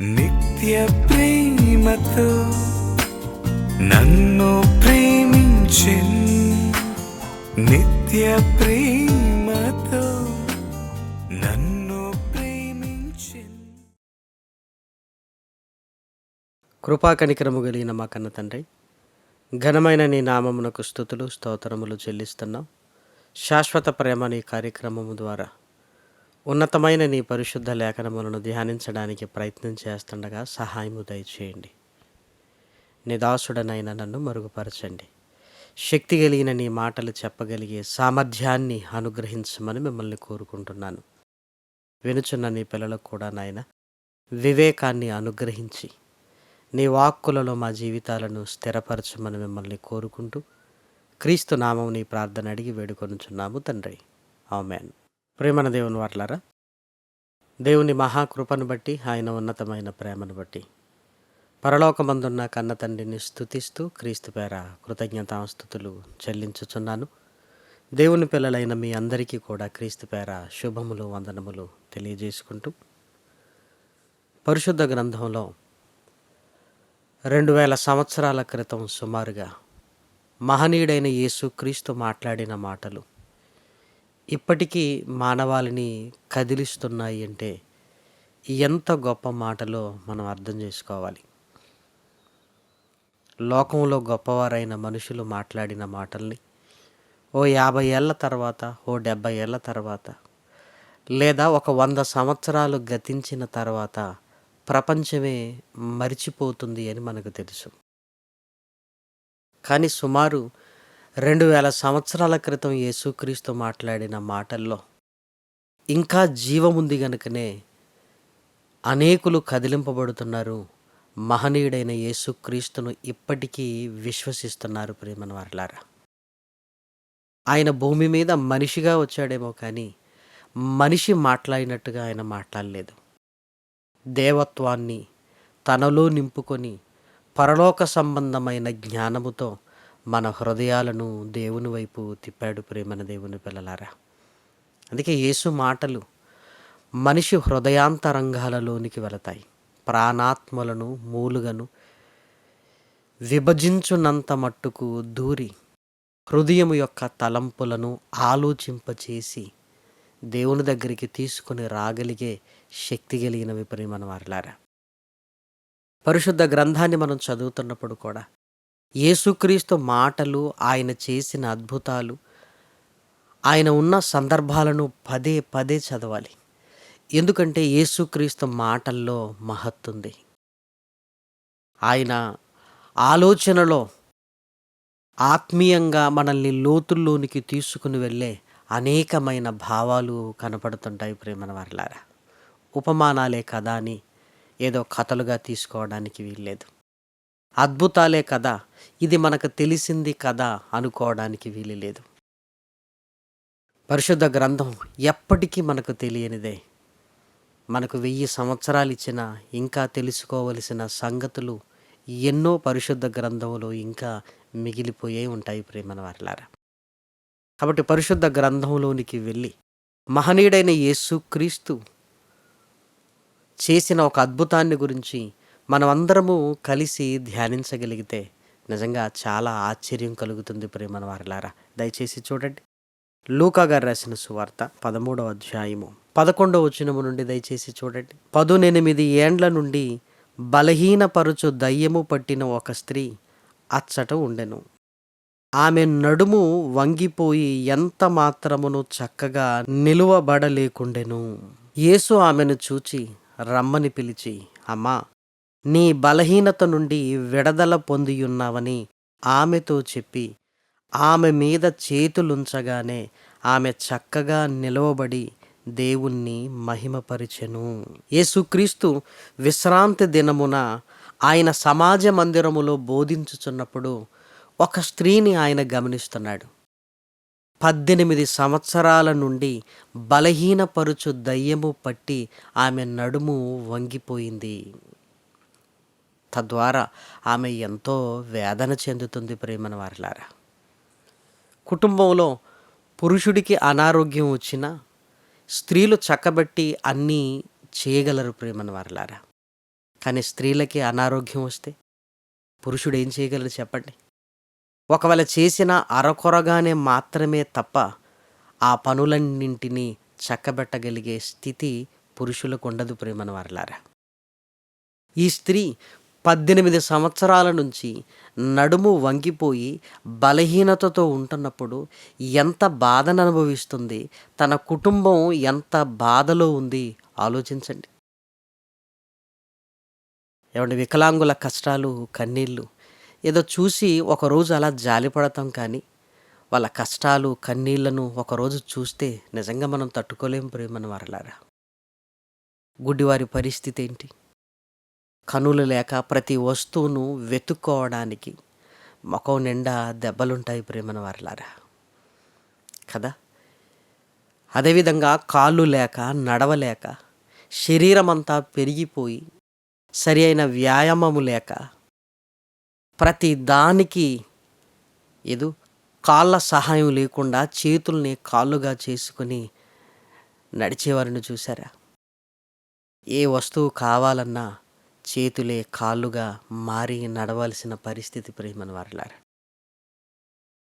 నిత్య ప్రేమతో నన్ను ప్రేమించిన్ నిత్య ప్రేమతో నన్ను ప్రేమించిన్ కృపా కనికరము కలిగిన మా కన్న తండ్రి ఘనమైన నీ నామమునకు స్థుతులు స్తోత్రములు చెల్లిస్తున్నాం. శాశ్వత ప్రేమ నీ కార్యక్రమము ద్వారా ఉన్నతమైన నీ పరిశుద్ధ లేఖనములను ధ్యానించడానికి ప్రయత్నం చేస్తుండగా సహాయము దయచేయండి. నిదాసుడనైన నన్ను మరుగుపరచండి. శక్తి కలిగిన నీ మాటలు చెప్పగలిగే సామర్థ్యాన్ని అనుగ్రహించమని మిమ్మల్ని కోరుకుంటున్నాను. వినుచున్న నీ పిల్లలకు కూడా నాయన వివేకాన్ని అనుగ్రహించి నీ వాక్కులలో మా జీవితాలను స్థిరపరచమని మిమ్మల్ని కోరుకుంటూ క్రీస్తు నామం నీ ప్రార్థన అడిగి వేడుకొనుచున్నాము తండ్రి. ఆమెన్. ప్రేమన దేవుని వాట్లారా దేవుని మహాకృపను బట్టి ఆయన ఉన్నతమైన ప్రేమను బట్టి పరలోకమందున్న కన్న తండ్రిని స్తుతిస్తూ క్రీస్తు పేర కృతజ్ఞతాస్థుతులు చెల్లించుచున్నాను. దేవుని పిల్లలైన మీ అందరికీ కూడా క్రీస్తు పేర శుభములు వందనములు తెలియజేసుకుంటూ పరిశుద్ధ గ్రంథంలో రెండు వేల సంవత్సరాల క్రితం సుమారుగా మహనీయుడైన యేసు క్రీస్తు మాట్లాడిన మాటలు ఇప్పటికీ మానవాళిని కదిలిస్తున్నాయి అంటే ఎంత గొప్ప మాటలో మనం అర్థం చేసుకోవాలి? లోకంలో గొప్పవారైన మనుషులు మాట్లాడిన మాటల్ని ఓ యాభై ఏళ్ళ తర్వాత ఓ డెబ్భై ఏళ్ళ తర్వాత లేదా ఒక వంద సంవత్సరాలు గతించిన తర్వాత ప్రపంచమే మరిచిపోతుంది అని మనకు తెలుసు. కానీ సుమారు రెండు వేల సంవత్సరాల క్రితం యేసుక్రీస్తు మాట్లాడిన మాటల్లో ఇంకా జీవముంది గనుకనే అనేకులు కదిలింపబడుతున్నారు. మహనీయుడైన యేసుక్రీస్తును ఇప్పటికీ విశ్వసిస్తున్నారు. ప్రేమను వారలారా ఆయన భూమి మీద మనిషిగా వచ్చాడేమో కానీ మనిషి మాట్లాడినట్టుగా ఆయన మాట్లాడలేదు. దేవత్వాన్ని తనలో నింపుకొని పరలోక సంబంధమైన జ్ఞానముతో మన హృదయాలను దేవుని వైపు తిప్పాడు ప్రేమన దేవుని పిల్లలారా. అందుకే యేసు మాటలు మనిషి హృదయాంతరంగాలలోనికి వెళతాయి. ప్రాణాత్మలను మూలుగను విభజించునంత మట్టుకు దూరి హృదయం యొక్క తలంపులను ఆలోచింపచేసి దేవుని దగ్గరికి తీసుకుని రాగలిగే శక్తి కలిగినవి ప్రేమన వారలారా. పరిశుద్ధ గ్రంథాన్ని మనం చదువుతున్నప్పుడు కూడా యేసుక్రీస్తు మాటలు ఆయన చేసిన అద్భుతాలు ఆయన ఉన్న సందర్భాలను పదే పదే చదవాలి. ఎందుకంటే యేసుక్రీస్తు మాటల్లో మహత్తుంది ఆయన ఆలోచనలో ఆత్మీయంగా మనల్ని లోతుల్లోనికి తీసుకుని వెళ్ళే అనేకమైన భావాలు కనపడుతుంటాయి ప్రేమన వారిలారా. ఉపమానాలే కదా అని ఏదో కథలుగా తీసుకోవడానికి వీల్లేదు. అద్భుతాలే కదా. ఇది మనకు తెలిసింది కదా అనుకోవడానికి వీలు లేదు పరిశుద్ధ గ్రంథం ఎప్పటికీ మనకు తెలియనిదే. మనకు వెయ్యి సంవత్సరాలు ఇచ్చిన ఇంకా తెలుసుకోవలసిన సంగతులు ఎన్నో పరిశుద్ధ గ్రంథంలో ఇంకా మిగిలిపోయే ఉంటాయి ప్రేమన వారిలారా కాబట్టి పరిశుద్ధ గ్రంథంలోనికి వెళ్ళి మహనీయుడైన యేసుక్రీస్తు చేసిన ఒక అద్భుతాన్ని గురించి మనమందరము కలిసి ధ్యానించగలిగితే నిజంగా చాలా ఆశ్చర్యం కలుగుతుంది ప్రేమన వారిలారా దయచేసి చూడండి. లూకా గారు రాసిన సువార్త పదమూడవ అధ్యాయము పదకొండవ వచనము నుండి దయచేసి చూడండి. పదునెనిమిది ఏండ్ల నుండి బలహీనపరుచు దయ్యము పట్టిన ఒక స్త్రీ అచ్చట ఉండెను. ఆమె నడుము వంగిపోయి ఎంత మాత్రమును చక్కగా నిలువబడలేకుండెను. యేసు ఆమెను చూచి రమ్మని పిలిచి అమ్మా నీ బలహీనత నుండి విడదల పొందియున్నావని ఆమెతో చెప్పి ఆమె మీద చేతులుంచగానే ఆమె చక్కగా నిలవబడి దేవుణ్ణి మహిమపరిచెను. యేసుక్రీస్తు విశ్రాంతి దినమున ఆయన సమాజ మందిరములో బోధించుచున్నప్పుడు ఒక స్త్రీని ఆయన గమనిస్తున్నాడు. పద్దెనిమిది సంవత్సరాల నుండి బలహీనపరుచు దయ్యము పట్టి ఆమె నడుము వంగిపోయింది. తద్వారా ఆమె ఎంతో వేదన చెందుతుంది ప్రేమన వారిలారా. కుటుంబంలో పురుషుడికి అనారోగ్యం వచ్చినా స్త్రీలు చక్కబెట్టి అన్నీ చేయగలరు ప్రేమన వారిలారా. కానీ స్త్రీలకి అనారోగ్యం వస్తే పురుషుడు ఏం చేయగలరు చెప్పండి. ఒకవేళ చేసిన అరకొరగానే మాత్రమే తప్ప ఆ పనులన్నింటినీ చక్కబెట్టగలిగే స్థితి పురుషులకు ఉండదు ప్రేమన వారిలారా. ఈ స్త్రీ పద్దెనిమిది సంవత్సరాల నుంచి నడుము వంగిపోయి బలహీనతతో ఉంటున్నప్పుడు ఎంత బాధను అనుభవిస్తుంది? తన కుటుంబం ఎంత బాధలో ఉంది? ఆలోచించండి. ఏమంటే వికలాంగుల కష్టాలు కన్నీళ్ళు ఏదో చూసి ఒకరోజు అలా జాలిపడతాం కానీ వాళ్ళ కష్టాలు కన్నీళ్ళను ఒకరోజు చూస్తే నిజంగా మనం తట్టుకోలేం ప్రేమను వరలారా? గుడ్డివారి పరిస్థితి ఏంటి? కనులు లేక ప్రతి వస్తువును వెతుక్కోవడానికి ముఖం నిండా దెబ్బలుంటాయి ప్రేమన వారిలారా? కదా? అదేవిధంగా కాళ్ళు లేక నడవలేక శరీరం అంతా పెరిగిపోయి సరి అయిన వ్యాయామము లేక ప్రతి దానికి ఏదో కాళ్ళ సహాయం లేకుండా చేతుల్ని కాళ్ళుగా చేసుకొని నడిచేవారిని చూసారా ఏ వస్తువు కావాలన్నా చేతులే కాళ్ళుగా మారి నడవాల్సిన పరిస్థితి ప్రేమను వారలారా.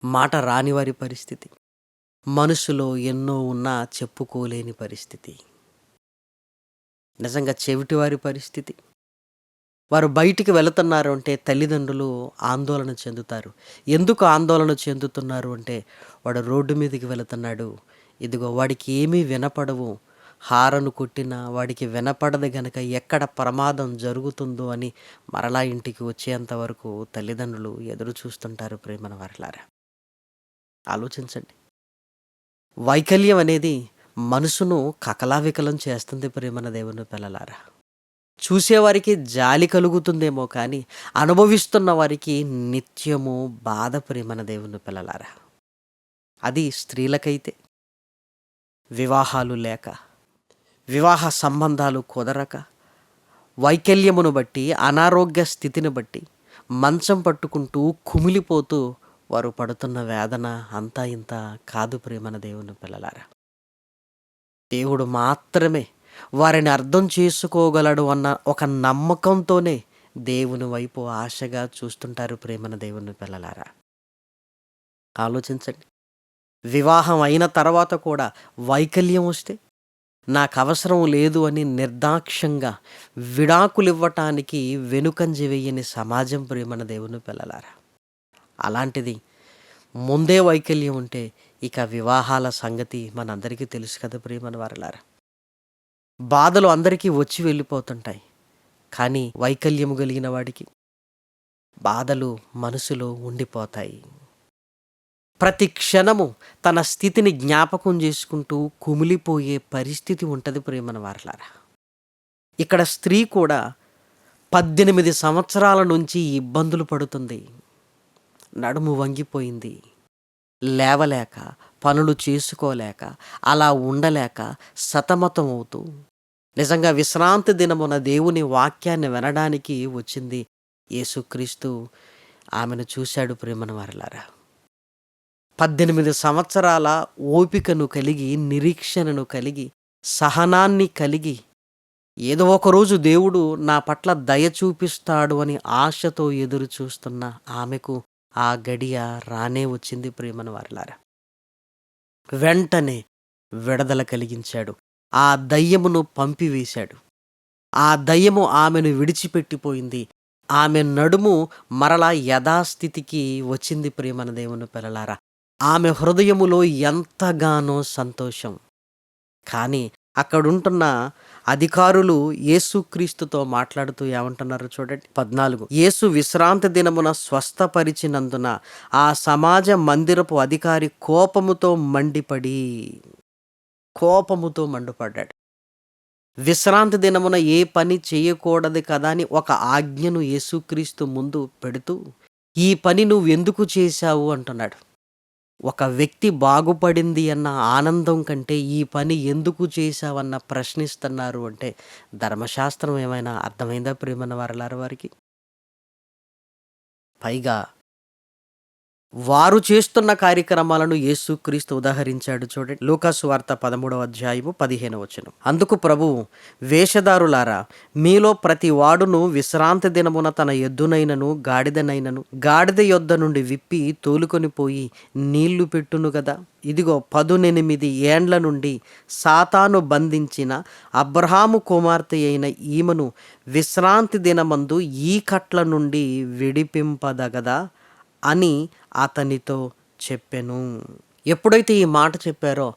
మాట రాని వారి పరిస్థితి. మనసులో ఎన్నో ఉన్నా చెప్పుకోలేని పరిస్థితి. నిజంగా చెవిటివారి పరిస్థితి. వారు బయటికి వెళుతున్నారు అంటే తల్లిదండ్రులు ఆందోళన చెందుతారు. ఎందుకు ఆందోళన చెందుతున్నారు అంటే వాడు రోడ్డు మీదకి వెళుతున్నాడు. ఇదిగో వాడికి ఏమీ వినపడవు. హారను కొట్టిన వాడికి వినపడదు గనక ఎక్కడ ప్రమాదం జరుగుతుందో అని మరలా ఇంటికి వచ్చేంత వరకు తల్లిదండ్రులు ఎదురు చూస్తుంటారు ప్రేమన వరలారా. ఆలోచించండి. వైకల్యం అనేది మనసును కకలావికలం చేస్తుంది ప్రేమన దేవుని పిల్లలారా. చూసేవారికి జాలి కలుగుతుందేమో కానీ అనుభవిస్తున్న వారికి నిత్యము బాధ ప్రేమన దేవుని పిల్లలారా. అది స్త్రీలకైతే వివాహాలు లేక వివాహ సంబంధాలు కుదరక వైకల్యమును బట్టి అనారోగ్య స్థితిని బట్టి మంచం పట్టుకుంటూ కుమిలిపోతూ వారు పడుతున్న వేదన అంతా ఇంత కాదు ప్రేమన దేవుని పిల్లలారా. దేవుడు మాత్రమే వారిని అర్థం చేసుకోగలడు అన్న ఒక నమ్మకంతోనే దేవుని వైపు ఆశగా చూస్తుంటారు ప్రేమన దేవుని పిల్లలారా. ఆలోచించండి. వివాహం అయిన తర్వాత కూడా వైకల్యం వస్తే నాకు అవసరం లేదు అని నిర్దాక్ష్యంగా విడాకులివ్వటానికి వెనుకంజి వెయ్యని సమాజం ప్రేమన దేవుని పిల్లలారా. అలాంటిది ముందే వైకల్యం ఉంటే ఇక వివాహాల సంగతి మనందరికీ తెలుసు కదా ప్రేమన వారలారా. బాధలు అందరికీ వచ్చి వెళ్ళిపోతుంటాయి కానీ వైకల్యము కలిగిన వాడికి బాధలు మనసులో ఉండిపోతాయి. ప్రతి క్షణము తన స్థితిని జ్ఞాపకం చేసుకుంటూ కుమిలిపోయే పరిస్థితి ఉంటుంది ప్రేమన వారలారా. ఇక్కడ స్త్రీ కూడా పద్దెనిమిది సంవత్సరాల నుంచి ఇబ్బందులు పడుతుంది. నడుము వంగిపోయింది. లేవలేక పనులు చేసుకోలేక అలా ఉండలేక సతమతం అవుతూ నిజంగా విశ్రాంతి దినమున దేవుని వాక్యాన్ని వినడానికి వచ్చింది యేసుక్రీస్తు. ఆమెను చూశాడు ప్రేమను వారలారా. పద్దెనిమిది సంవత్సరాల ఓపికను కలిగి నిరీక్షణను కలిగి సహనాన్ని కలిగి ఏదో ఒకరోజు దేవుడు నా పట్ల దయ చూపిస్తాడు అని ఆశతో ఎదురు చూస్తున్న ఆమెకు ఆ గడియ రానే వచ్చింది ప్రేమను వారిలారా. వెంటనే విడదల కలిగించాడు. ఆ దయ్యమును పంపివేశాడు. ఆ దయ్యము ఆమెను విడిచిపెట్టిపోయింది. ఆమె నడుము మరలా యథాస్థితికి వచ్చింది ప్రేమన దేవుని పిల్లలారా. ఆమె హృదయములో ఎంతగానో సంతోషం. కానీ అక్కడుంటున్న అధికారులు యేసుక్రీస్తుతో మాట్లాడుతూ ఏమంటున్నారు చూడండి పద్నాలుగు. యేసు విశ్రాంతి దినమున స్వస్థపరిచినందున ఆ సమాజ మందిరపు అధికారి కోపముతో మండిపడి కోపముతో మండిపడ్డాడు. విశ్రాంతి దినమున ఏ పని చేయకూడదు కదా అని ఒక ఆజ్ఞను యేసుక్రీస్తు ముందు పెడుతూ ఈ పని నువ్వు ఎందుకు చేశావు? అంటున్నాడు. ఒక వ్యక్తి బాగుపడింది అన్న ఆనందం కంటే ఈ పని ఎందుకు చేశావన్న ప్రశ్నిస్తున్నారు అంటే ధర్మశాస్త్రం ఏమైనా అర్థమైందా ప్రేమన్న వారలారు వారికి? పైగా వారు చేస్తున్న కార్యక్రమాలను యేసుక్రీస్తు ఉదాహరించాడు చూడండి. లూకాసు వార్త పదమూడవ అధ్యాయము పదిహేను వచనం. అందుకు ప్రభువు వేషధారులారా మీలో ప్రతి వాడును విశ్రాంతి దినమున తన ఎద్దునైనను గాడిదనైనను గాడిద యొద్ద నుండి విప్పి తోలుకొని పోయి నీళ్ళు పెట్టును గదా. ఇదిగో పదునెనిమిది ఏండ్ల నుండి సాతాను బంధించిన అబ్రహాము కుమార్తె అయిన ఈమెను విశ్రాంతి దినమందు ఈ కట్ల నుండి విడిపింపదగదా అని అతనితో చెప్పెను. ఎప్పుడైతే ఈ మాట చెప్పారో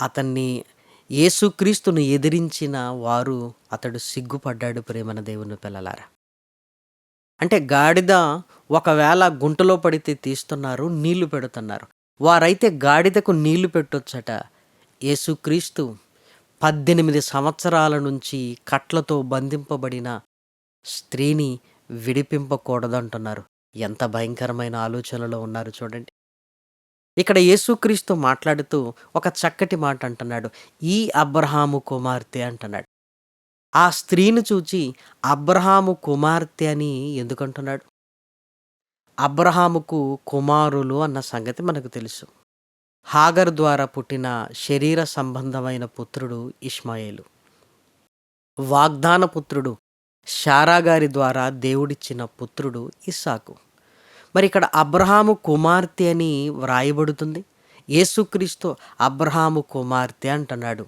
అతన్ని యేసుక్రీస్తును ఎదిరించిన వారు అతడు సిగ్గుపడ్డాడు ప్రేమన దేవుని పిల్లలారా. అంటే గాడిద ఒకవేళ గుంటలో పడితే తీస్తున్నారు నీళ్ళు పెడుతున్నారు. వారైతే గాడిదకు నీళ్ళు పెట్టొచ్చట. యేసుక్రీస్తు పద్దెనిమిది సంవత్సరాల నుంచి కట్లతో బంధింపబడిన స్త్రీని విడిపింపకూడదంటున్నారు. ఎంత భయంకరమైన ఆలోచనలో ఉన్నారు చూడండి. ఇక్కడ యేసుక్రీస్తు మాట్లాడుతూ ఒక చక్కటి మాట అంటున్నాడు. ఈ అబ్రహాము కుమార్తె అంటున్నాడు. ఆ స్త్రీని చూచి అబ్రహాము కుమార్తె అని ఎందుకంటున్నాడు? అబ్రహాముకు కుమారులు అన్న సంగతి మనకు తెలుసు. హాగర్ ద్వారా పుట్టిన శరీర సంబంధమైన పుత్రుడు ఇష్మాయేలు. వాగ్దాన పుత్రుడు శారాగారి ద్వారా దేవుడిచ్చిన పుత్రుడు ఇస్సాకు. మరి ఇక్కడ అబ్రహాము కుమార్తె అని వ్రాయబడుతుంది. యేసుక్రీస్తు అబ్రహాము కుమార్తె అంటున్నాడు.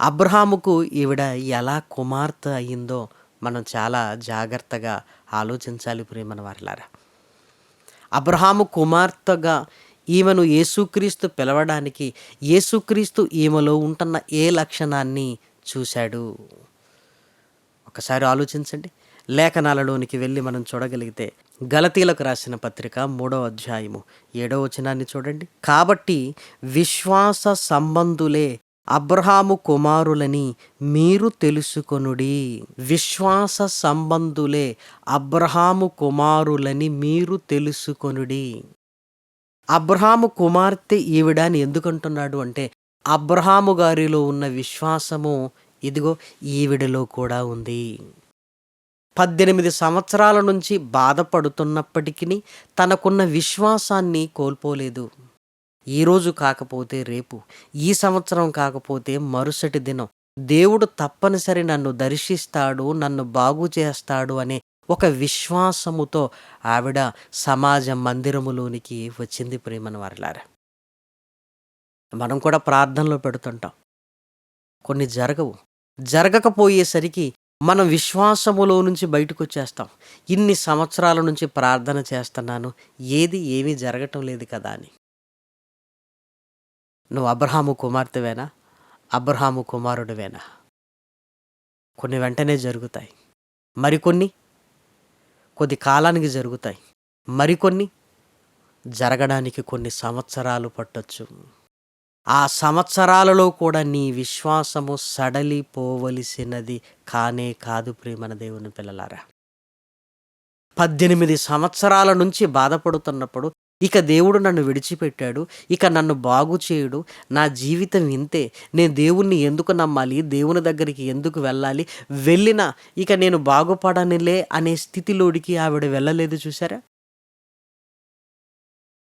అబ్రహాముకు ఈవిడ ఎలా కుమార్తె అయిందో మనం చాలా జాగ్రత్తగా ఆలోచించాలి ప్రేమన వారిలారా. అబ్రహాము కుమార్తెగా ఈమెను యేసుక్రీస్తు పిలవడానికి యేసుక్రీస్తు ఈమెలో ఉంటున్న ఏ లక్షణాన్ని చూశాడు? ఒకసారి ఆలోచించండి. లేఖనాలలోనికి వెళ్ళి మనం చూడగలిగితే గలతీలకు రాసిన పత్రిక మూడో అధ్యాయము ఏడో వచనాన్ని చూడండి. కాబట్టి విశ్వాస సంబంధులే అబ్రహాము కుమారులని మీరు తెలుసుకొనుడి. విశ్వాస సంబంధులే అబ్రహాము కుమారులని మీరు తెలుసుకొనుడి. అబ్రహాము కుమార్తె ఈవిడ అని ఎందుకంటున్నాడు అంటే అబ్రహాము గారిలో ఉన్న విశ్వాసము ఇదిగో ఈవిడలో కూడా ఉంది. పద్దెనిమిది సంవత్సరాల నుంచి బాధపడుతున్నప్పటికీ తనకున్న విశ్వాసాన్ని కోల్పోలేదు. ఈరోజు కాకపోతే రేపు ఈ సంవత్సరం కాకపోతే మరుసటి దినం దేవుడు తప్పనిసరి నన్ను దర్శిస్తాడు నన్ను బాగు చేస్తాడు అనే ఒక విశ్వాసముతో ఆవిడ సమాజ మందిరములోనికి వచ్చింది ప్రేమన వారిలారా. మనం కూడా ప్రార్థనలో పెడుతుంటాం. కొన్ని జరగవు. జరగకపోయేసరికి మనం విశ్వాసములో నుంచి బయటకు వచ్చేస్తాం ఇన్ని సంవత్సరాల నుంచి ప్రార్థన చేస్తున్నాను ఏది ఏమీ జరగటం లేదు కదా అని. నువ్వు అబ్రహాము కుమార్తెవేనా? అబ్రహాము కుమారుడివేనా? కొన్ని వెంటనే జరుగుతాయి. మరికొన్ని కొద్ది కాలానికి జరుగుతాయి. మరికొన్ని జరగడానికి కొన్ని సంవత్సరాలు పట్టొచ్చు. ఆ సంవత్సరాలలో కూడా నీ విశ్వాసము సడలిపోవలసినది కానే కాదు ప్రేమన దేవుని పిల్లలారా. పద్దెనిమిది సంవత్సరాల నుంచి బాధపడుతున్నప్పుడు ఇక దేవుడు నన్ను విడిచిపెట్టాడు ఇక నన్ను బాగు చేయడు నా జీవితం ఇంతే నేను దేవుణ్ణి ఎందుకు నమ్మాలి దేవుని దగ్గరికి ఎందుకు వెళ్ళాలి వెళ్ళినా ఇక నేను బాగుపడనిలే అనే స్థితిలోడికి ఆవిడ వెళ్ళలేదు చూసారా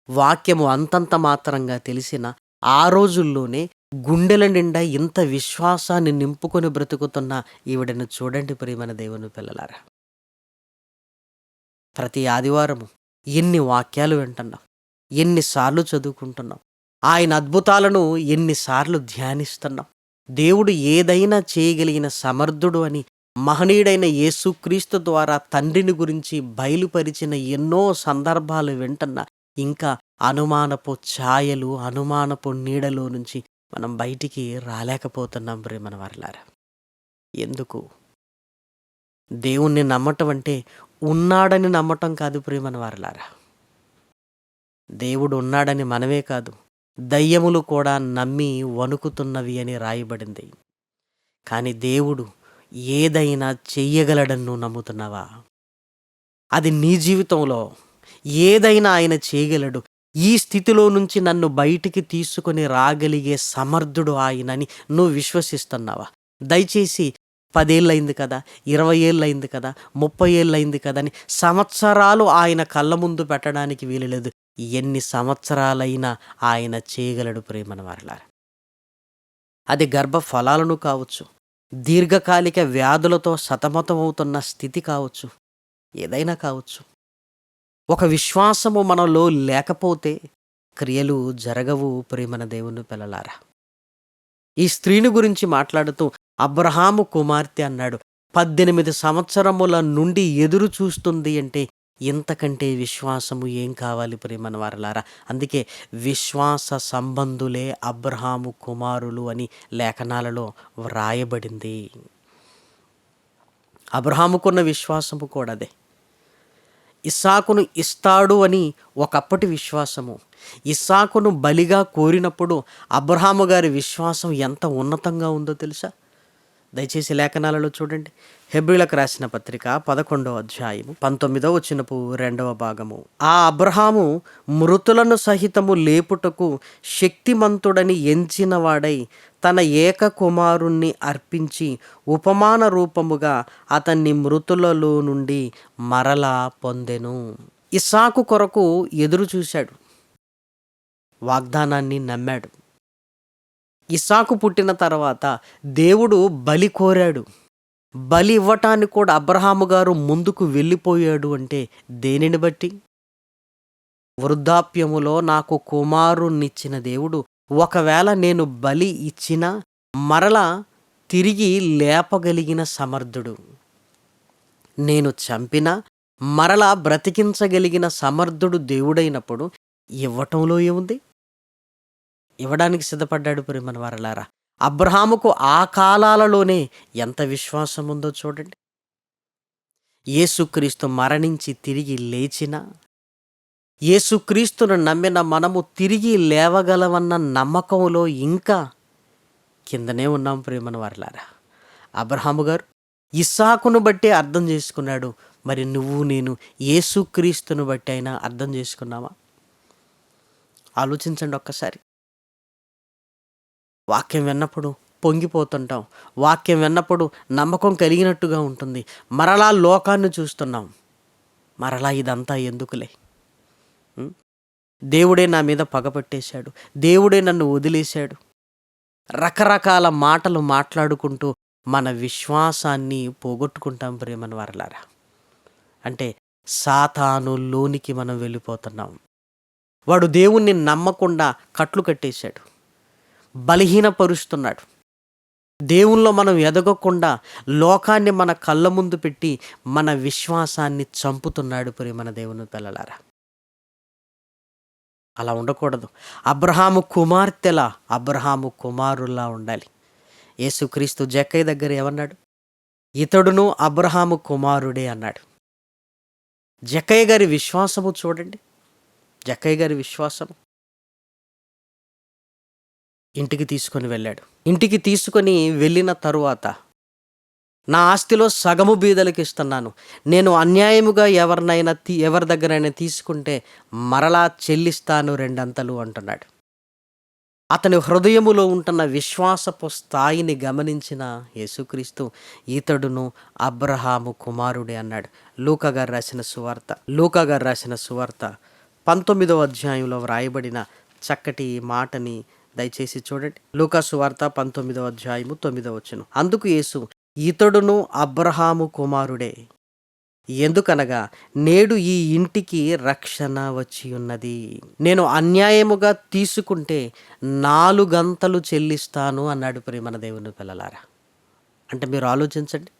వాక్యము అంతంత మాత్రంగా తెలిసిన ఆ రోజుల్లోనే గుండెల నిండా ఇంత విశ్వాసాన్ని నింపుకొని బ్రతుకుతున్న ఈవిడను చూడండి ప్రియమైన దేవుని పిల్లలారా. ప్రతి ఆదివారము ఎన్ని వాక్యాలు వింటున్నాం ఎన్నిసార్లు చదువుకుంటున్నాం ఆయన అద్భుతాలను ఎన్నిసార్లు ధ్యానిస్తున్నాం దేవుడు ఏదైనా చేయగలిగిన సమర్థుడు అని మహనీయుడైన యేసుక్రీస్తు ద్వారా తండ్రిని గురించి బయలుపరిచిన ఎన్నో సందర్భాలు వింటున్నా ఇంకా అనుమానపు ఛాయలు అనుమానపు నీడలో నుంచి మనం బయటికి రాలేకపోతున్నాం ప్రేమన వారిలారా ఎందుకు? దేవుణ్ణి నమ్మటం అంటే ఉన్నాడని నమ్మటం కాదు ప్రేమన వారలారా దేవుడు ఉన్నాడని మనమే కాదు దయ్యములు కూడా నమ్మి వణుకుతున్నవి అని రాయబడింది. కానీ దేవుడు ఏదైనా చెయ్యగలడని నువ్వు నమ్ముతున్నావా? అది నీ జీవితంలో ఏదైనా ఆయన చేయగలడు ఈ స్థితిలో నుంచి నన్ను బయటికి తీసుకొని రాగలిగే సమర్థుడు ఆయనని నువ్వు విశ్వసిస్తున్నావా? దయచేసి పదేళ్ళయింది కదా ఇరవై ఏళ్ళయింది కదా ముప్పై ఏళ్ళయింది కదా అని సంవత్సరాలు ఆయన కళ్ళ ముందు పెట్టడానికి వీలు లేదు ఎన్ని సంవత్సరాలైనా ఆయన చేయగలడు ప్రేమన వారలారు అది గర్భ ఫలాలను కావచ్చు దీర్ఘకాలిక వ్యాధులతో సతమతమవుతున్న స్థితి కావచ్చు ఏదైనా కావచ్చు. ఒక విశ్వాసము మనలో లేకపోతే క్రియలు జరగవు ప్రేమన దేవుని పిల్లలారా. ఈ స్త్రీని గురించి మాట్లాడుతూ అబ్రహాము కుమార్తె అన్నాడు పద్దెనిమిది సంవత్సరముల నుండి ఎదురు చూస్తుంది అంటే ఇంతకంటే విశ్వాసము ఏం కావాలి ప్రేమన వారలారా? అందుకే విశ్వాస సంబంధులే అబ్రహాము కుమారులు అని లేఖనాలలో వ్రాయబడింది. అబ్రహాముకున్న విశ్వాసము కూడా అదే. ఇస్సాకును ఇస్తాడు అని ఒకప్పటి విశ్వాసము. ఇస్సాకును బలిగా కోరినప్పుడు అబ్రహాము గారి విశ్వాసం ఎంత ఉన్నతంగా ఉందో తెలుసా? దయచేసి లేఖనాలలో చూడండి. హెబ్రిలకు రాసిన పత్రిక పదకొండవ అధ్యాయము పంతొమ్మిదవ వచ్చినపు రెండవ భాగము. ఆ అబ్రహాము మృతులను సహితము లేపుటకు శక్తిమంతుడని ఎంచినవాడై తన ఏక కుమారుణ్ణి అర్పించి ఉపమాన రూపముగా అతన్ని మృతులలో నుండి మరలా పొందెను. ఇసాకు కొరకు ఎదురు చూశాడు వాగ్దానాన్ని నమ్మాడు. ఇసాకు పుట్టిన తర్వాత దేవుడు బలి కోరాడు. బలి ఇవ్వటానికి కూడా అబ్రహాము గారు ముందుకు వెళ్ళిపోయాడు అంటే దేనిని బట్టి? వృద్ధాప్యములో నాకు కుమారుణ్ణిచ్చిన దేవుడు ఒకవేళ నేను బలి ఇచ్చినా మరలా తిరిగి లేపగలిగిన సమర్థుడు. నేను చంపినా మరలా బ్రతికించగలిగిన సమర్థుడు దేవుడైనప్పుడు ఇవ్వటంలో ఏముంది? ఇవ్వడానికి సిద్ధపడ్డాడు ప్రేమన వారలారా. అబ్రహాముకు ఆ కాలాలలోనే ఎంత విశ్వాసం ఉందో చూడండి. యేసుక్రీస్తు మరణించి తిరిగి లేచిన యేసుక్రీస్తును నమ్మిన మనము తిరిగి లేవగలవన్న నమ్మకంలో ఇంకా కిందనే ఉన్నాం ప్రేమన వారలారా. అబ్రహాము గారు ఇస్సాకును బట్టి అర్థం చేసుకున్నాడు. మరి నువ్వు నేను యేసుక్రీస్తును బట్టి అయినా అర్థం చేసుకున్నావా ఆలోచించండి ఒక్కసారి. వాక్యం విన్నప్పుడు పొంగిపోతుంటాం. వాక్యం విన్నప్పుడు నమ్మకం కలిగినట్టుగా ఉంటుంది. మరలా లోకాన్ని చూస్తున్నాం. మరలా ఇదంతా ఎందుకులే? దేవుడే నా మీద పగపట్టేశాడు దేవుడే నన్ను వదిలేశాడు. రకరకాల మాటలు మాట్లాడుకుంటూ మన విశ్వాసాన్ని పోగొట్టుకుంటాం ప్రేమను వారలారా. అంటే సాతాను లోనికి మనం వెళ్ళిపోతున్నాం. వాడు దేవుణ్ణి నమ్మకుండా కట్లు కట్టేశాడు. బలహీనపరుస్తున్నాడు. దేవుల్లో మనం ఎదగకుండా లోకాన్ని మన కళ్ళ ముందు పెట్టి మన విశ్వాసాన్ని చంపుతున్నాడు ప్రేమన దేవుని పిల్లలారా. అలా ఉండకూడదు. అబ్రహాము కుమార్తెలా అబ్రహాము కుమారుల్లా ఉండాలి. యేసుక్రీస్తు జక్కయ్య దగ్గర ఏమన్నాడు? ఇతడును అబ్రహాము కుమారుడే అన్నాడు. జక్కయ్య గారి విశ్వాసము చూడండి. జక్కయ్య గారి విశ్వాసము. ఇంటికి తీసుకొని వెళ్ళాడు. ఇంటికి తీసుకొని వెళ్ళిన తరువాత నా ఆస్తిలో సగము బీదలకు ఇస్తున్నాను. నేను అన్యాయముగా ఎవరినైనా తీ ఎవరి దగ్గరైనా తీసుకుంటే మరలా చెల్లిస్తాను రెండంతలు అంటున్నాడు. అతని హృదయములో ఉంటున్న విశ్వాసపు స్థాయిని గమనించిన యేసుక్రీస్తు ఇతడును అబ్రహాము కుమారుడే అన్నాడు. లూకగారు రాసిన సువార్త లూకగారు రాసిన సువార్త పంతొమ్మిదవ అధ్యాయంలో వ్రాయబడిన చక్కటి మాటని దయచేసి చూడండి. లూకాసు వార్త పంతొమ్మిదవ అధ్యాయము తొమ్మిదవ వచ్చును అందుకు యేసు ఇతడును అబ్రహాము కుమారుడే. ఎందుకనగా నేడు ఈ ఇంటికి రక్షణ వచ్చి ఉన్నది. నేను అన్యాయముగా తీసుకుంటే నాలుగంతలు చెల్లిస్తాను అన్నాడు ప్రేమన దేవుని పిల్లలారా. అంటే మీరు ఆలోచించండి.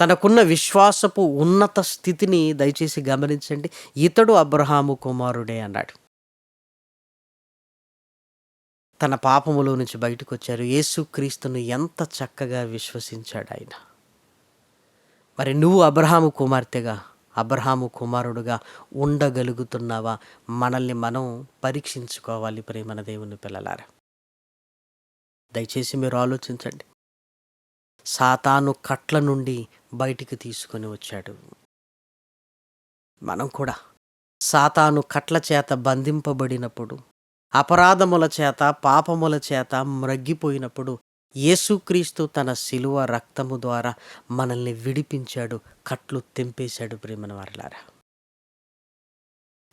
తనకున్న విశ్వాసపు ఉన్నత స్థితిని దయచేసి గమనించండి. ఇతడు అబ్రహాము కుమారుడే అన్నాడు. తన పాపములో నుంచి బయటకు వచ్చారు యేసుక్రీస్తును ఎంత చక్కగా విశ్వసించాడు ఆయన. మరి నువ్వు అబ్రహాము కుమార్తెగా అబ్రహాము కుమారుడుగా ఉండగలుగుతున్నావా? మనల్ని మనం పరీక్షించుకోవాలి ప్రేమన దేవుని పిల్లలారా. దయచేసి మీరు ఆలోచించండి. సాతాను కట్ల నుండి బయటికి తీసుకొని వచ్చాడు. మనం కూడా సాతాను కట్ల చేత బంధింపబడినప్పుడు అపరాధముల చేత పాపముల చేత మ్రగ్గిపోయినప్పుడు యేసుక్రీస్తు తన శిలువ రక్తము ద్వారా మనల్ని విడిపించాడు కట్లు తెంపేశాడు ప్రేమన వారలారా.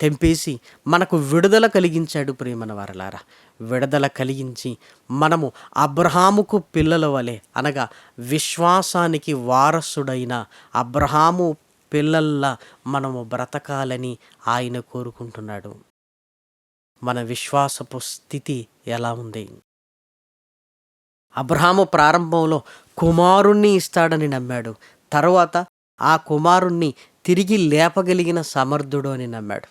తెంపేసి మనకు విడుదల కలిగించాడు ప్రేమన వారలారా. విడుదల కలిగించి మనము అబ్రహాముకు పిల్లల వలె అనగా విశ్వాసానికి వారసుడైన అబ్రహాము పిల్లల్లా మనము బ్రతకాలని ఆయన కోరుకుంటున్నాడు. మన విశ్వాసపు స్థితి ఎలా ఉంది? అబ్రహాము ప్రారంభంలో కుమారుణ్ణి ఇస్తాడని నమ్మాడు. తరువాత ఆ కుమారుణ్ణి తిరిగి లేపగలిగిన సమర్థుడు అని నమ్మాడు.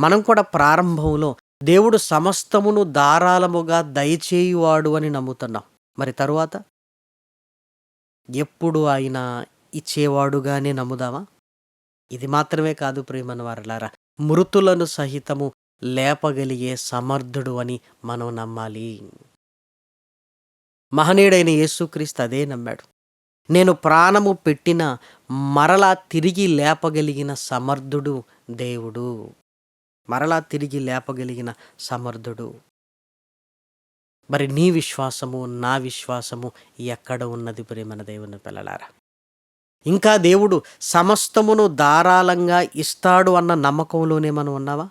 మనం కూడా ప్రారంభంలో దేవుడు సమస్తమును ధారాళముగా దయచేయువాడు అని నమ్ముతున్నాం. మరి తరువాత? ఎప్పుడు ఆయన ఇచ్చేవాడుగానే నమ్ముదామా? ఇది మాత్రమే కాదు ప్రేమన వారలారా. మృతులను సహితము లేపగలిగే సమర్థుడు అని మనం నమ్మాలి. మహనీయుడైన యేసుక్రీస్తు అదే నమ్మాడు. నేను ప్రాణము పెట్టిన మరలా తిరిగి లేపగలిగిన సమర్థుడు దేవుడు. మరలా తిరిగి లేపగలిగిన సమర్థుడు. మరి నీ విశ్వాసము నా విశ్వాసము ఎక్కడ ఉన్నది ప్రేమన దేవుని పిల్లలారా? ఇంకా దేవుడు సమస్తమును ధారాళంగా ఇస్తాడు అన్న నమ్మకంలోనే మనం ఉన్నావా?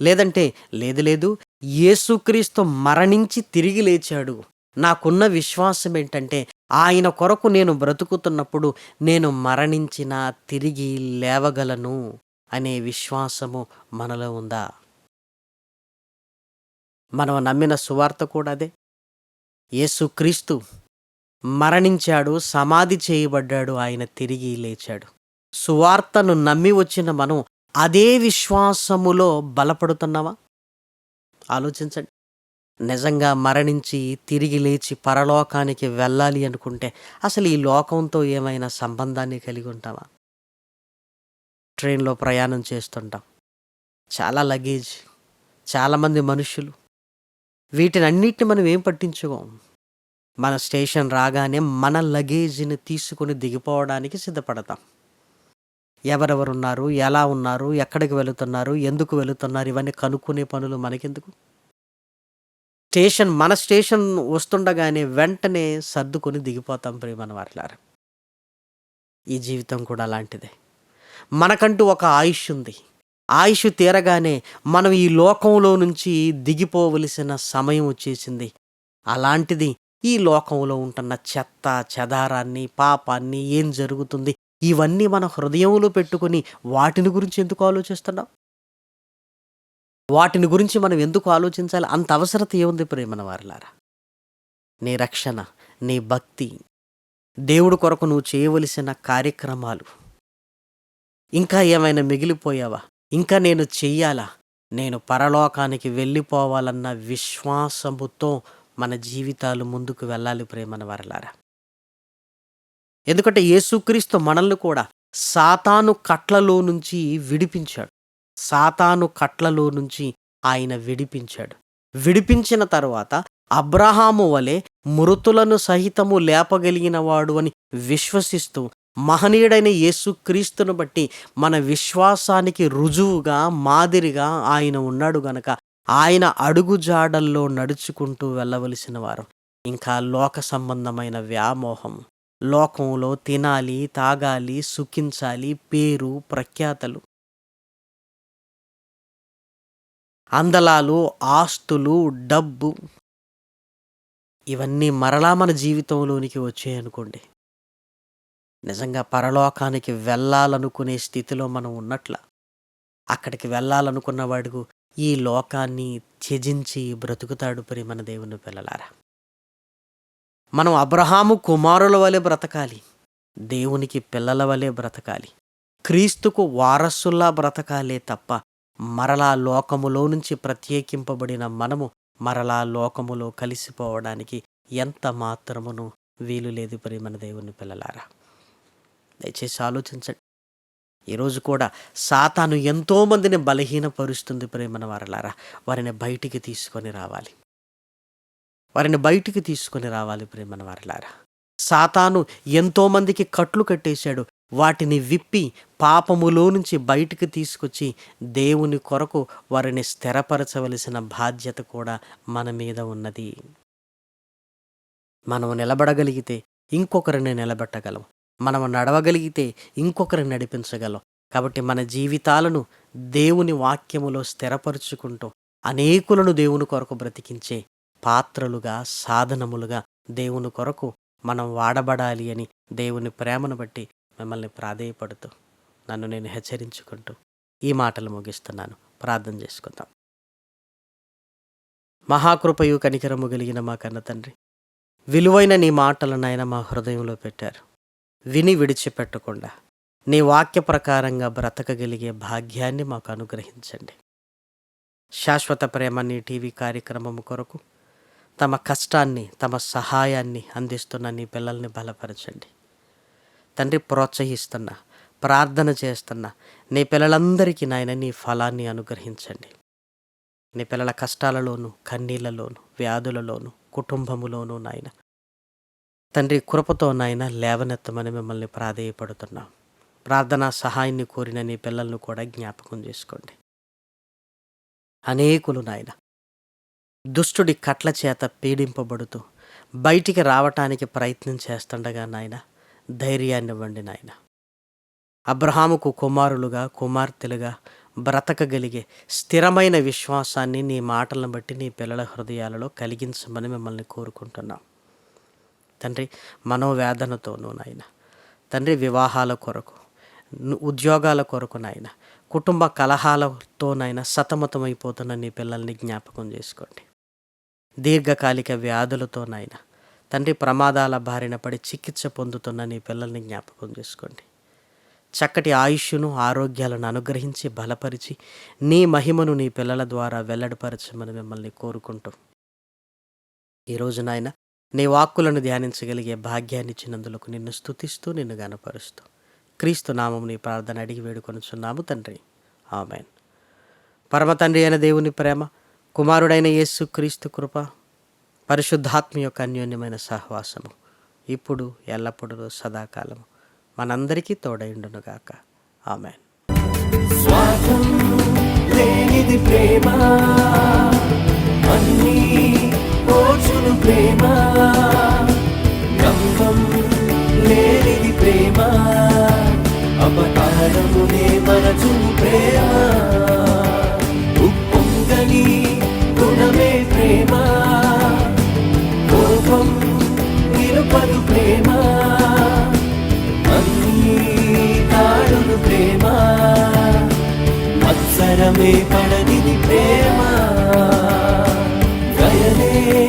లేదంటే లేదు లేదు యేసుక్రీస్తు మరణించి తిరిగి లేచాడు. నాకున్న విశ్వాసం ఏంటంటే ఆయన కొరకు నేను బ్రతుకుతున్నప్పుడు నేను మరణించిన తిరిగి లేవగలను అనే విశ్వాసము మనలో ఉందా? మనం నమ్మిన సువార్త కూడా అదే. యేసుక్రీస్తు మరణించాడు సమాధి చేయబడ్డాడు ఆయన తిరిగి లేచాడు. సువార్తను నమ్మి వచ్చిన మనం అదే విశ్వాసములో బలపడుతున్నావా? ఆలోచించండి. నిజంగా మరణించి తిరిగి లేచి పరలోకానికి వెళ్ళాలి అనుకుంటే అసలు ఈ లోకంతో ఏమైనా సంబంధాన్ని కలిగి ఉంటావా? ట్రైన్లో ప్రయాణం చేస్తుంటాం. చాలా లగేజ్ చాలామంది మనుషులు. వీటిని అన్నిటిని మనం ఏం పట్టించుకోం? మన స్టేషన్ రాగానే మన లగేజ్ని తీసుకుని దిగిపోవడానికి సిద్ధపడతాం. ఎవరెవరు ఉన్నారు ఎలా ఉన్నారు ఎక్కడికి వెళుతున్నారు ఎందుకు వెళుతున్నారు ఇవన్నీ కనుక్కునే పనులు మనకెందుకు? స్టేషన్ మన స్టేషన్ వస్తుండగానే వెంటనే సర్దుకొని దిగిపోతాం ప్రేమన వాట్లారు ఈ జీవితం కూడా అలాంటిదే. మనకంటూ ఒక ఆయుష్ ఉంది. ఆయుష్ తీరగానే మనం ఈ లోకంలో నుంచి దిగిపోవలసిన సమయం వచ్చేసింది. అలాంటిది ఈ లోకంలో ఉంటున్న చెత్త చెదారాన్ని పాపాన్ని ఏం జరుగుతుంది? ఇవన్నీ మన హృదయంలో పెట్టుకొని వాటిని గురించి ఎందుకు ఆలోచిస్తున్నాం? వాటిని గురించి మనం ఎందుకు ఆలోచించాలి? అంత అవసరత ఏముంది ప్రేమన వారిలారా? నీ రక్షణ నీ భక్తి దేవుడు కొరకు నువ్వు చేయవలసిన కార్యక్రమాలు. ఇంకా ఏమైనా మిగిలిపోయావా? ఇంకా నేను చెయ్యాలా? నేను పరలోకానికి వెళ్ళిపోవాలన్న విశ్వాసముతో మన జీవితాలు ముందుకు వెళ్ళాలి ప్రేమన వారలారా. ఎందుకంటే యేసుక్రీస్తు మనల్ని కూడా సాతాను కట్లలో నుంచి విడిపించాడు. సాతాను కట్లలో నుంచి ఆయన విడిపించాడు. విడిపించిన తరువాత అబ్రహాము వలె మృతులను సహితము లేపగలిగినవాడు అని విశ్వసిస్తూ మహనీయుడైన యేసుక్రీస్తును బట్టి మన విశ్వాసానికి రుజువుగా మాదిరిగా ఆయన ఉన్నాడు గనక ఆయన అడుగుజాడల్లో నడుచుకుంటూ వెళ్ళవలసిన వారు. ఇంకా లోక సంబంధమైన వ్యామోహం. లోకంలో తినాలి తాగాలి సుఖించాలి పేరు ప్రఖ్యాతలు. అందలాలు ఆస్తులు డబ్బు ఇవన్నీ మరలా మన జీవితంలోనికి వచ్చాయనుకోండి నిజంగా పరలోకానికి వెళ్ళాలనుకునే స్థితిలో మనం ఉన్నట్ల అక్కడికి వెళ్ళాలనుకున్న వాడుకు ఈ లోకాన్ని త్యజించి బ్రతుకుతాడు ప్రేమన దేవుని పిల్లలారా. మనం అబ్రహాము కుమారుల వలె బ్రతకాలి దేవునికి పిల్లల వలె బ్రతకాలి క్రీస్తుకు వారసుల్లా బ్రతకాలే తప్ప మరలా లోకములో నుంచి ప్రత్యేకింపబడిన మనము మరలా లోకములో కలిసిపోవడానికి ఎంత మాత్రమును వీలు లేదు ప్రేమన దేవుని పిల్లలారా. దయచేసి ఆలోచించండి. ఈరోజు కూడా సాతాను ఎంతోమందిని బలహీనపరుస్తుంది ప్రేమన వారలారా. వారిని బయటికి తీసుకొని రావాలి. వారిని బయటికి తీసుకొని రావాలి ప్రేమన వారిలారా. సాతాను ఎంతోమందికి కట్లు కట్టేశాడు. వాటిని విప్పి పాపములో నుంచి బయటికి తీసుకొచ్చి దేవుని కొరకు వారిని స్థిరపరచవలసిన బాధ్యత కూడా మన మీద ఉన్నది. మనం నిలబడగలిగితే ఇంకొకరిని నిలబెట్టగలం. మనం నడవగలిగితే ఇంకొకరిని నడిపించగలం. కాబట్టి మన జీవితాలను దేవుని వాక్యములో స్థిరపరుచుకుంటూ అనేకులను దేవుని కొరకు బ్రతికించే పాత్రలుగా సాధనములుగా దేవుని కొరకు మనం వాడబడాలి అని దేవుని ప్రేమను బట్టి మిమ్మల్ని ప్రాధేయపడుతూ నన్ను నేను హెచ్చరించుకుంటూ ఈ మాటలు ముగిస్తున్నాను. ప్రార్థన చేసుకుందాం. మహాకృపయు కనికరము కలిగిన మా కన్న తండ్రి విలువైన నీ మాటలను ఆయన మా హృదయంలో పెట్టారు. విని విడిచిపెట్టకుండా నీ వాక్య ప్రకారంగా బ్రతకగలిగే భాగ్యాన్ని మాకు అనుగ్రహించండి. శాశ్వత ప్రేమ నీ టీవీ కార్యక్రమం కొరకు తమ కష్టాన్ని తమ సహాయాన్ని అందిస్తున్న నీ పిల్లల్ని బలపరచండి. తండ్రి ప్రోత్సహిస్తున్న ప్రార్థన చేస్తున్న నీ పిల్లలందరికీ నాయన నీ ఫలాన్ని అనుగ్రహించండి. నీ పిల్లల కష్టాలలోను కన్నీళ్ళలోను వ్యాధులలోను కుటుంబములోను నాయన తండ్రి కృపతో నాయన లేవనెత్తమని మిమ్మల్ని ప్రాధేయపడుతున్నాం. ప్రార్థనా సహాయాన్ని కోరిన నీ పిల్లలను కూడా జ్ఞాపకం చేసుకోండి. అనేకులు నాయన దుష్టుడి కట్ల చేత పీడింపబడుతూ బయటికి రావటానికి ప్రయత్నం చేస్తుండగా నాయన ధైర్యాన్ని ఇవ్వండి నాయన. అబ్రహాముకు కుమారులుగా కుమార్తెలుగా బ్రతకగలిగే స్థిరమైన విశ్వాసాన్ని నీ మాటలను బట్టి నీ పిల్లల హృదయాలలో కలిగించమని మిమ్మల్ని కోరుకుంటున్నాం. తండ్రి మనోవేదనతోనూ నాయన తండ్రి వివాహాల కొరకు ఉద్యోగాల కొరకు నాయన కుటుంబ కలహాలతోనైనా సతమతమైపోతున్న నీ పిల్లల్ని జ్ఞాపకం చేసుకోండి. దీర్ఘకాలిక వ్యాధులతో నాయన తండ్రి ప్రమాదాల బారిన పడి చికిత్స పొందుతున్న నీ పిల్లల్ని జ్ఞాపకం చేసుకోండి. చక్కటి ఆయుష్ను ఆరోగ్యాలను అనుగ్రహించి బలపరిచి నీ మహిమను నీ పిల్లల ద్వారా వెల్లడిపరచమని మిమ్మల్ని కోరుకుంటూ. ఈరోజు నాయన నీ వాక్కులను ధ్యానించగలిగే భాగ్యాన్ని ఇచ్చినందులకు నిన్ను స్తుతిస్తూ నిన్ను గనపరుస్తూ క్రీస్తు నామం నీ ప్రార్థన అడిగి వేడుకొనుచున్నాము తండ్రి. ఆమెన్. పరమ తండ్రి అయిన దేవుని ప్రేమ కుమారుడైన యేసు క్రీస్తు కృప పరిశుద్ధాత్మ యొక్క అన్యోన్యమైన సహవాసము ఇప్పుడు ఎల్లప్పుడూ సదాకాలము. మనందరికీ తోడైండునుగాక. ఆమె లేనిది ప్రేమ అన్నీ ఓచును ప్రేమ. గంగం లేనిది ప్రేమ అపకారమునే మరచును ప్రేమ. మత్సరమే పడనిది ప్రేమ. గయనే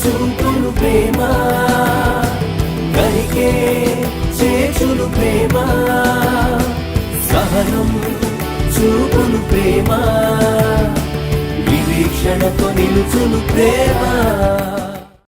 చూపును ప్రేమ. గరికే చేచును ప్రేమ. సహనం చూపును ప్రేమ. నిరీక్షణతో నిలుచును ప్రేమ.